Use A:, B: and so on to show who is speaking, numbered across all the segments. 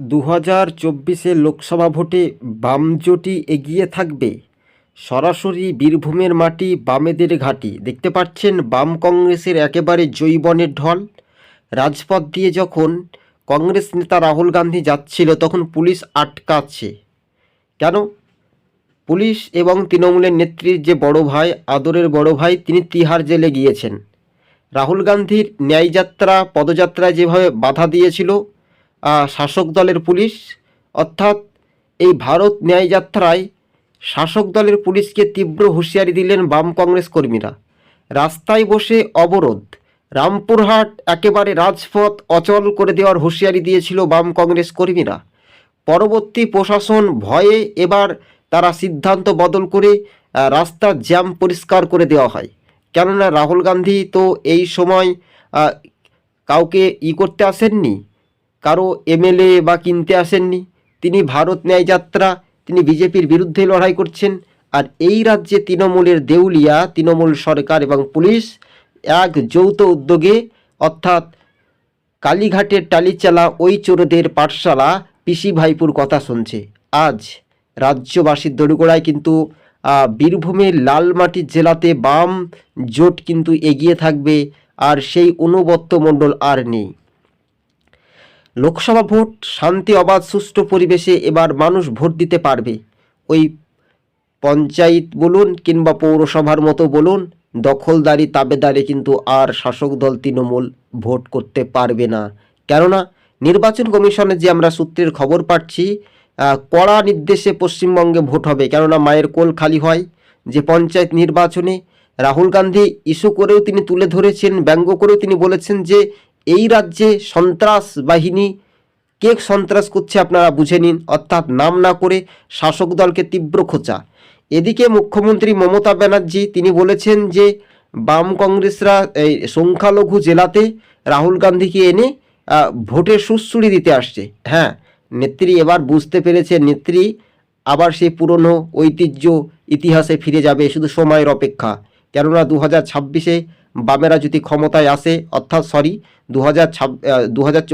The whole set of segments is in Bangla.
A: দু হাজার চব্বিশে লোকসভা ভোটে বাম জোটই এগিয়ে থাকবে। সরাসরি বীরভূমের মাটি বামেদের ঘাঁটি। দেখতে পাচ্ছেন, বাম কংগ্রেসের একেবারে জৈবনের ঢল। রাজপথ দিয়ে যখন কংগ্রেস নেতা রাহুল গান্ধী যাচ্ছিল, তখন পুলিশ আটকাচ্ছে। কেন? পুলিশ এবং তৃণমূলের নেত্রীর যে বড় ভাই, আদরের বড় ভাই, তিনি তিহার জেলে গিয়েছেন। রাহুল গান্ধীর ন্যায়যাত্রা, পদযাত্রায় যেভাবে বাধা দিয়েছিল শাসক দলের পুলিশ, অর্থাৎ এই ভারত ন্যায়যাত্রায় শাসক দলের পুলিশকে তীব্র হুঁশিয়ারি দিলেন বাম কংগ্রেস কর্মীরা। রাস্তায় বসে অবরোধ। রামপুরহাট একেবারে রাজপথ অচল করে দেওয়ার হুঁশিয়ারি দিয়েছিল বাম কংগ্রেস কর্মীরা। পরবর্তী প্রশাসন ভয়ে এবার তারা সিদ্ধান্ত বদল করে রাস্তার জ্যাম পরিষ্কার করে দেওয়া হয়। কেননা রাহুল গান্ধী তো এই সময় কাউকে ই করতে আসেননি। কারও এমএলএ বা কিনতে আসেননি, তিনি ভারত ন্যায় যাত্রা, তিনি বিজেপির বিরুদ্ধে লড়াই করছেন, আর এই রাজ্যে তৃণমূলের দেউলিয়া, তৃণমূল সরকার এবং পুলিশ এক যৌথ উদ্যোগে, অর্থাৎ কালীঘাটের টালিচালা ওই চোরদের পাঠশালা পিসি ভাইপুর কথা শুনছে। আজ রাজ্যবাসীর দড়িগোড়ায় কিন্তু বীরভূমের লালমাটির জেলাতে বাম জোট কিন্তু এগিয়ে থাকবে, আর সেই অনুবত্ত মণ্ডল আর নেই। লোকসভা ভোট, শান্তি, অবাধ, সুষ্ঠু পরিবেশে এবার মানুষ ভোট দিতে পারবে। ওই পঞ্চায়েত বলুন কিংবা পৌরসভার মতো বলুন, দখলদারি, তাবেদারে কিন্তু আর শাসক দল তৃণমূল ভোট করতে পারবে না। কেননা নির্বাচন কমিশনের যে আমরা সূত্রের খবর পাচ্ছি কড়া নির্দেশে পশ্চিমবঙ্গে ভোট হবে। কেননা মায়ের কোল খালি হয় যে পঞ্চায়েত নির্বাচনে। রাহুল গান্ধী ইস্যু করেও তিনি তুলে ধরেছেন, ব্যঙ্গ করেও তিনি বলেছেন যে এই রাজ্যে সন্ত্রাস বাহিনী কে সন্ত্রাস করছে আপনারা বুঝে নিন। অর্থাৎ নাম না করে শাসক দলকে তীব্র খোঁচা। এদিকে মুখ্যমন্ত্রী মমতা ব্যানার্জি, তিনি বলেছেন যে, বাম কংগ্রেসরা এই সংখ্যালঘু জেলাতে রাহুল গান্ধীকে এনে ভোটের সুশ্রুড়ি দিতে আসছে। হ্যাঁ নেত্রী এবার বুঝতে পেরেছে, নেত্রী আবার সেই পুরনো ঐতিহ্য ইতিহাসে ফিরে যাবে, শুধু সময়ের অপেক্ষা। কেননা দু হাজার ছাব্বিশে বামেরা যদি ক্ষমতায় আসে, অর্থাৎ সরি দু হাজার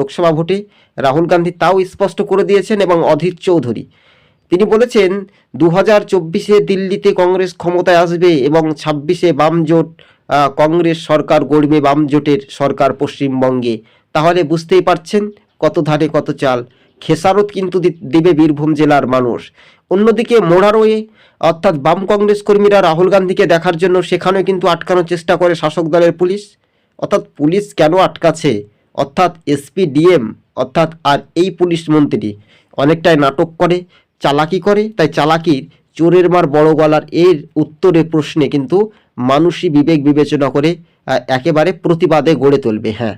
A: লোকসভা ভোটে রাহুল গান্ধী তাও স্পষ্ট করে দিয়েছেন এবং অধীর চৌধুরী। তিনি বলেছেন দু হাজার দিল্লিতে কংগ্রেস ক্ষমতায় আসবে এবং ছাব্বিশে বাম জোট কংগ্রেস সরকার গড়বে বাম জোটের সরকার পশ্চিমবঙ্গে। তাহলে বুঝতেই পারছেন কত ধারে কত চাল। খেসারত কিন্তু দেবে বীরভূম জেলার মানুষ। অন্যদিকে মোড়ারোয়ে অর্থাৎ বাম কংগ্রেস কর্মীরা রাহুল গান্ধীকে দেখার জন্য সেখানেও কিন্তু আটকানোর চেষ্টা করে শাসক দলের পুলিশ। অর্থাৎ পুলিশ কেন আটকাছে অর্থাৎ এসপি, ডিএম, অর্থাৎ আর এই পুলিশ মন্ত্রী। অনেকটাই নাটক করে, চালাকি করে, তাই চালাকির চোরের মার বড় গলার এর উত্তরে প্রশ্নে কিন্তু মানুষই বিবেক বিবেচনা করে একেবারে প্রতিবাদে গড়ে তুলবে হ্যাঁ।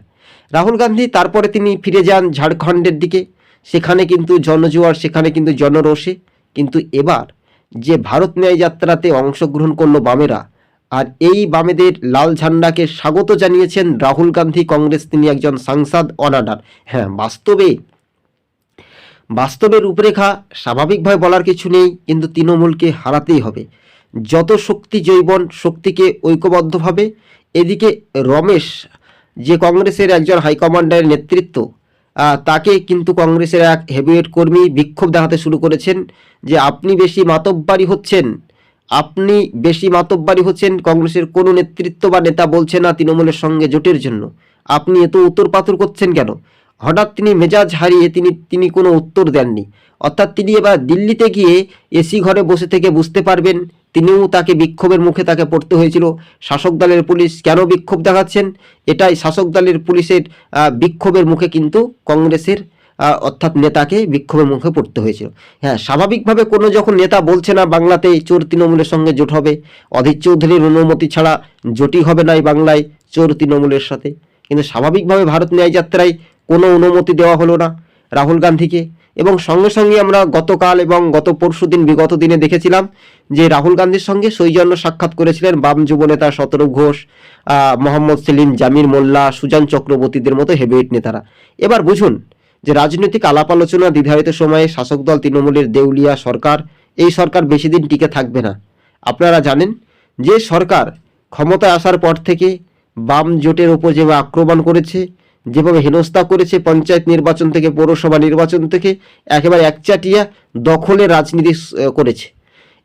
A: রাহুল গান্ধী তারপরে তিনি ফিরে যান ঝাড়খণ্ডের দিকে। সেখানে কিন্তু জনজোয়ার, সেখানে কিন্তু জনরোষে। কিন্তু এবার যে ভারত ন্যায় যাত্রাতে অংশগ্রহণ করল বামেরা, আর এই বামেদের লাল ঝান্ডাকে স্বাগত জানিয়েছেন রাহুল গান্ধী, কংগ্রেস তিনি একজন সাংসদ অনাডার হ্যাঁ বাস্তবে বাস্তবের রূপরেখা স্বাভাবিকভাবে বলার কিছু নেই, কিন্তু তৃণমূলকে হারাতেই হবে। যত শক্তি জৈবন শক্তিকে ঐক্যবদ্ধভাবে, এদিকে রমেশ, যে কংগ্রেসের একজন হাইকমান্ডারের নেতৃত্ব তাকে কিন্তু কংগ্রেসের এক হেভিওয়েট কর্মী বিক্ষোভ দেখাতে শুরু করেছেন যে আপনি বেশি মাতব্বারি হচ্ছেন। আপনি বেশি মাতব্বারি হচ্ছেন, কংগ্রেসের কোনো নেতৃত্ব বা নেতা বলছে না তৃণমূলের সঙ্গে জোটের জন্য। আপনি এত উত্তর পাথর করছেন কেন? হঠাৎ তিনি মেজাজ হারিয়ে তিনি তিনি কোনো উত্তর দেননি। অর্থাৎ তিনি এবার দিল্লিতে গিয়ে এসি ঘরে বসে থেকে বুঝতে পারবেন তিনিও তাকে বিক্ষোভের মুখে তাকে পড়তে হয়েছিল। শাসক দলের পুলিশ কেন বিক্ষোভ দেখাচ্ছেন? এটাই শাসক দলের পুলিশের বিক্ষোভের মুখে কিন্তু কংগ্রেসের অর্থাৎ নেতাকে বিক্ষোভের মুখে পড়তে হয়েছিল। হ্যাঁ স্বাভাবিকভাবে কোনো যখন নেতা বলছে না বাংলাতে, চোর তৃণমূলের সঙ্গে জোট হবে। অধীর চৌধুরীর অনুমতি ছাড়া জোটই হবে না এই বাংলায় চোর তৃণমূলের সাথে। কিন্তু স্বাভাবিকভাবে ভারত ন্যায় যাত্রায় কোনো অনুমতি দেওয়া হলো না রাহুল গান্ধীকে। এবং সঙ্গে সঙ্গে আমরা গতকাল এবং গত পরশু দিন বিগত দিনে দেখেছিলাম যে রাহুল গান্ধীর সঙ্গে সৌজন্য সাক্ষাৎ করেছিলেন বাম যুবনেতা শতরূপ ঘোষ মোহাম্মদ সেলিম, জামির মোল্লা, সুজান চক্রবর্তীদের মতো হেভিওয়েট নেতারা। এবার বুঝুন যে রাজনৈতিক আলাপ আলোচনা দীর্ঘায়িত সময়ে শাসক দল তৃণমূলের দেউলিয়া সরকার, এই সরকার বেশি দিন টিকে থাকবে না। আপনারা জানেন যে সরকার ক্ষমতায় আসার পর থেকে বাম জোটের ওপর যেভাবে আক্রমণ করেছে যেভাবে হেনস্থা করেছে পঞ্চায়েত নির্বাচন থেকে, পৌরসভা নির্বাচন থেকে, একেবারে একচাটিয়া দখলে রাজনীতি করেছে।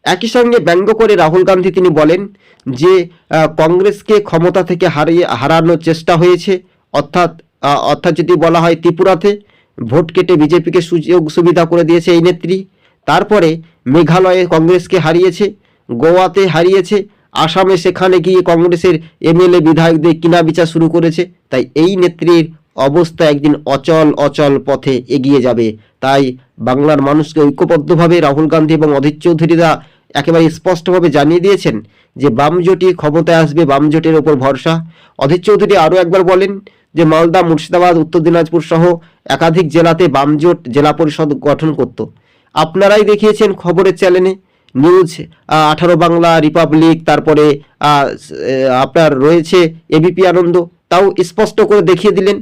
A: একই সঙ্গে ব্যঙ্গ করে রাহুল গান্ধী তিনি বলেন যে কংগ্রেসকে ক্ষমতা থেকে হারিয়ে, হারানোর চেষ্টা হয়েছে, অর্থাৎ অর্থাৎ যদি বলা হয় ত্রিপুরাতে, ভোট কেটে বিজেপিকে সুযোগ সুবিধা করে দিয়েছে এই নেত্রী। তারপরে মেঘালয়ে কংগ্রেসকে হারিয়েছে, গোয়াতে হারিয়েছে আসামে সেখানে গিয়ে কংগ্রেসের এমএলএ বিধায়কদের কিনা বিচার শুরু করেছে, তাই এই নেত্রীর অবস্থা একদিন অচল অচল পথে এগিয়ে যাবে। তাই বাংলার মানুষকে ঐক্যবদ্ধভাবে রাহুল গান্ধী এবং অধীর চৌধুরীরা একেবারে স্পষ্টভাবে জানিয়ে দিয়েছেন যে বাম জোটই ক্ষমতায় আসবে, বাম জোটের ওপর ভরসা। অধীর চৌধুরী আরও একবার বলেন যে মালদা, মুর্শিদাবাদ, উত্তর দিনাজপুর সহ একাধিক জেলাতে বাম জোট জেলা পরিষদ গঠন করত। আপনারাই দেখিয়েছেন খবরের চ্যানেলে নিউজ আঠারো বাংলা রিপাবলিক তারপরে আপনার রয়েছে এবিপি আনন্দ, তাও স্পষ্ট করে দেখিয়ে দিলেন।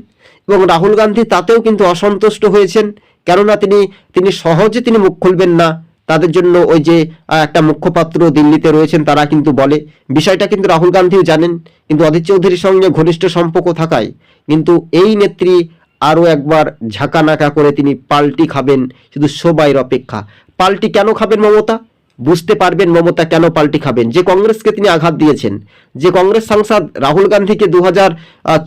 A: এবং রাহুল গান্ধী তাতেও কিন্তু অসন্তুষ্ট হয়েছেন, কেননা তিনি তিনি সহজে তিনি মুখ খুলবেন না। তাদের জন্য ওই যে একটা মুখপাত্র দিল্লিতে রয়েছেন, তারা কিন্তু বলে। বিষয়টা কিন্তু রাহুল গান্ধীও জানেন, কিন্তু অধীর চৌধুরীর সঙ্গে ঘনিষ্ঠ সম্পর্ক থাকায়। কিন্তু এই নেত্রী আরও একবার ঝাঁকানাকা করে তিনি পাল্টি খাবেন, শুধু সবাইয়ের অপেক্ষা। পাল্টি কেন খাবেন মমতা? বুঝতে পারবেন মমতা কেন পাল্টি খাবেন। যে কংগ্রেসকে তিনি আঘাত দিয়েছেন, যে কংগ্রেস সাংসদ রাহুল গান্ধীকে দু হাজার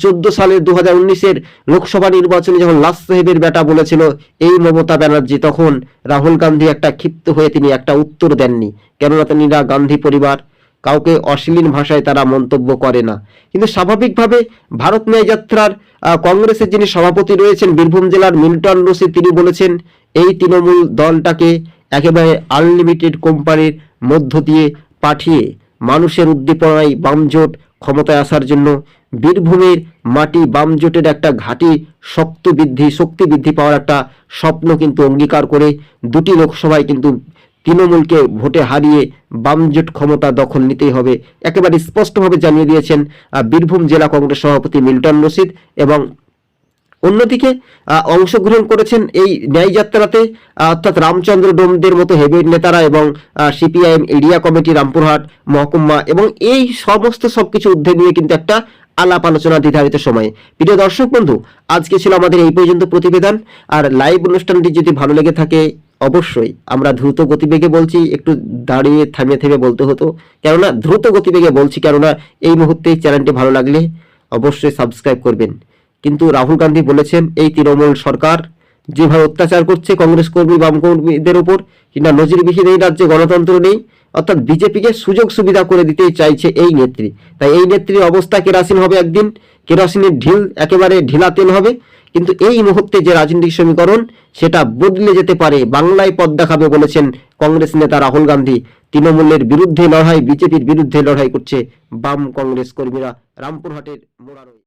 A: চোদ্দ সালের দু হাজার উনিশের লোকসভা নির্বাচনে যখন লাস সাহেবের বেটা বলেছিল এই মমতা ব্যানার্জি, তখন রাহুল গান্ধী একটা ক্ষিপ্ত হয়ে তিনি একটা উত্তর দেননি। কেননা তিনিরা গান্ধী পরিবার, কাউকে অশ্লীল ভাষায় তারা মন্তব্য করে না। কিন্তু স্বাভাবিকভাবে ভারত ন্যায় যাত্রার কংগ্রেসের যিনি সভাপতি রয়েছেন, বীরভূম জেলার মিল্টন রশিদ, তিনি বলেছেন, এই তৃণমূল দলটাকে একেবারে আনলিমিটেড কোম্পানির মধ্য দিয়ে পাঠিয়ে মানুষের উদ্দীপনায় বামজোট ক্ষমতায় আসার জন্য বীরভূমের মাটি বামজোটের একটা ঘাঁটি শক্ত বৃদ্ধি, শক্তি বৃদ্ধি পাওয়ার একটা স্বপ্ন কিন্তু অঙ্গীকার করে দুটি লোকসভায় কিন্তু তৃণমূলকে ভোটে হারিয়ে বামজোট ক্ষমতা দখল নিতেই হবে। একেবারে স্পষ্টভাবে জানিয়ে দিয়েছেন বীরভূম জেলা কংগ্রেস সভাপতি মিল্টন রশিদ এবং অন্যদিকে অংশগ্রহণ করেছেন এই ন্যায়যাত্রাতে অর্থাৎ রামচন্দ্র ডোমদের মতো হেভিওয়েট নেতারা এবং সিপিআইএম এরিয়া কমিটি, রামপুরহাট, মহকুমা এবং এই সমস্ত সবকিছু ঊর্ধ্বে নিয়ে কিন্তু একটা আলাপ আলোচনা নির্ধারিত সময়ে। প্রিয় দর্শক বন্ধু, আজকে ছিল আমাদের এই পর্যন্ত প্রতিবেদন। আর লাইভ অনুষ্ঠানটি যদি ভালো লেগে থাকে, অবশ্যই আমরা দ্রুত গতিবেগে বলছি, একটু দাঁড়িয়ে থামিয়ে থেমে বলতে হতো। কেননা, দ্রুত গতিবেগে বলছি, কেননা এই মুহূর্তে চ্যানেলটি ভালো লাগলে অবশ্যই সাবস্ক্রাইব করবেন। কিন্তু রাহুল গান্ধী বলেছেন, এই তৃণমূল সরকার যেভাবে অত্যাচার করছে কংগ্রেস কর্মী বাম কর্মীদের উপর কিংবা নজিরবিহীন এই রাজ্যে গণতন্ত্র নেই, অর্থাৎ বিজেপিকে সুযোগ সুবিধা করে দিতেই চাইছে এই নেত্রী। তাই এই নেত্রীর অবস্থা কেরাসিন হবে একদিন, কেরাসিনের ঢিল একেবারে ঢিলা তেল হবে। কিন্তু এই মুহূর্তে যে রাজনৈতিক সমীকরণ, সেটা বদলে যেতে পারে, বাংলায় পথ দেখাবে বলেছেন কংগ্রেস নেতা রাহুল গান্ধী। তৃণমূলের বিরুদ্ধে লড়াই, বিজেপির বিরুদ্ধে লড়াই করছে বাম কংগ্রেস কর্মীরা। রামপুরহাটের মোড়ারই।